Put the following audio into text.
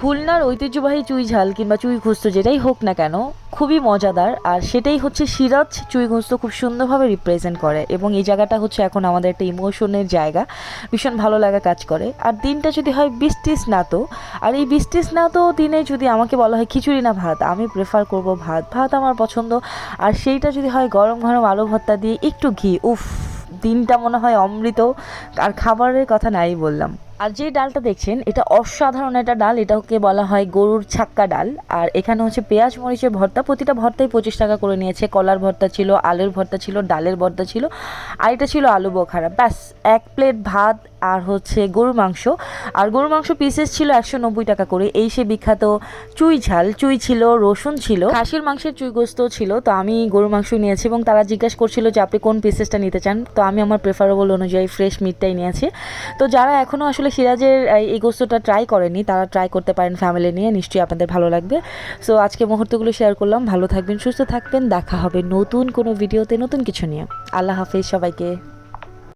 খুলনার ঐতিহ্যবাহী চুই ঝাল কিংবা চুই ঘুস্ত যেটাই হোক না কেন, খুবই মজাদার। আর সেটাই হচ্ছে সিরাজ চুই ঘুস্ত খুব সুন্দরভাবে রিপ্রেজেন্ট করে এবং এই জায়গাটা হচ্ছে এখন আমাদের একটা ইমোশনের জায়গা। ভীষণ ভালো লাগা কাজ করে। আর দিনটা যদি হয় বৃষ্টি স্নাত। আর এই বৃষ্টি স্নাত দিনে যদি আমাকে বলা হয় খিচুড়ি না ভাত, আমি প্রেফার করব ভাত। ভাত আমার পছন্দ। আর সেইটা যদি হয় গরম গরম আলু ভর্তা দিয়ে একটু ঘি, উফ, দিনটা মনে হয় অমৃত। আর খাবারের কথা নাই বললাম। আর যে ডালটা দেখছেন, এটা অসাধারণ একটা ডাল। এটাকে বলা হয় গরুর ছাক্কা ডাল। আর এখানে হচ্ছে পেঁয়াজ, মরিচের ভর্তা। প্রতিটা ভর্তাই পঁচিশ টাকা করে নিয়েছে। কলার ভর্তা ছিল, আলুর ভর্তা ছিল, ডালের ভর্তা ছিল। আর এটা ছিল আলু বোখারা। ব্যাস, এক প্লেট ভাত আর হচ্ছে গরুর মাংস। আর গরুর মাংস পিসেস ছিল একশো নব্বই টাকা করে। এই সে বিখ্যাত চুই ঝাল। চুই ছিল, রসুন ছিল। খাসির মাংসের চুই গোস্ত ছিল। তো আমি গরুর মাংস নিয়েছি এবং তারা জিজ্ঞাসা করছিল যে আপনি কোন পিসেসটা নিতে চান? তো আমি আমার প্রেফারেবল অনুযায়ী ফ্রেশ মিটটাই নিয়েছি। তো যারা এখনও আসলে সিরাজের এই- এই গোস্তটা ট্রাই করেনি, তারা ট্রাই করতে পারেন ফ্যামিলি নিয়ে। নিশ্চয়ই আপনাদের ভালো লাগবে। সো আজকে মুহূর্তগুলো শেয়ার করলাম। ভালো থাকবেন, সুস্থ থাকবেন। দেখা হবে নতুন কোনো ভিডিওতে নতুন কিছু নিয়ে। আল্লাহ হাফিজ সবাইকে।